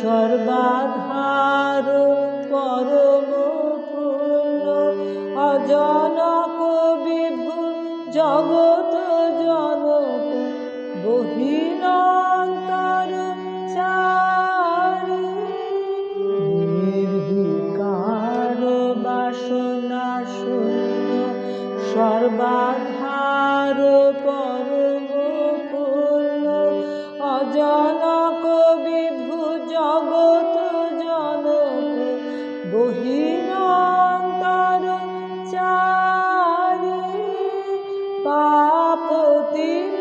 সর্বাধার পরম পূর্ণ অজনক বিভু জগত জনক শূন্য সর্বাধার পরম পূর্ণ অজনক বহিরন্তর চারি পাপতি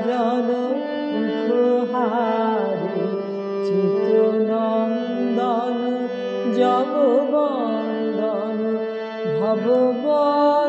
মনোরঞ্জন দুঃখহারি চিতনন্দন জগবন্দন ভববন্ধন